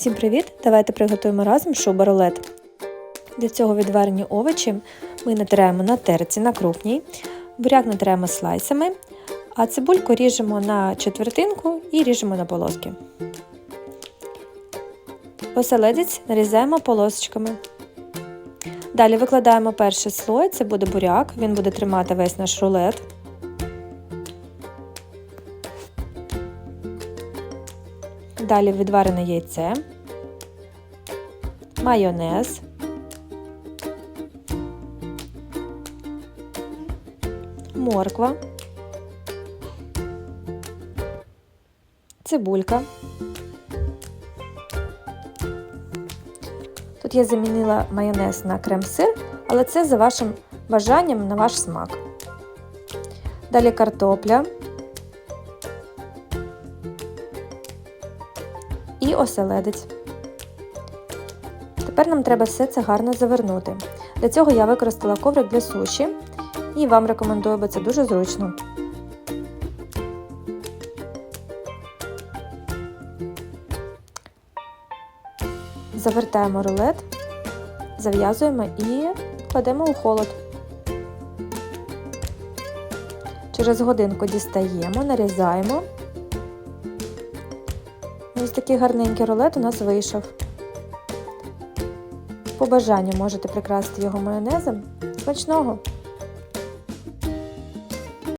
Всім привіт! Давайте приготуємо разом шуба-рулет. Для цього відварені овочі ми натираємо на терці на крупній, буряк натираємо слайсами, а цибульку ріжемо на четвертинку і ріжемо на полоски. Оселедець нарізаємо полосочками. Далі викладаємо перший слой, це буде буряк, він буде тримати весь наш рулет. Далі відварене яйце, майонез, морква, цибулька. Тут я замінила майонез на крем-сир, але це за вашим бажанням на ваш смак. Далі картопля. І оселедець. Тепер нам треба все це гарно завернути. Для цього я використала коврик для суші і вам рекомендую, бо це дуже зручно. Завертаємо рулет, зав'язуємо і кладемо у холод. Через годинку дістаємо, нарізаємо. Ось такий гарненький рулет у нас вийшов. По бажанню можете прикрасити його майонезом. Смачного!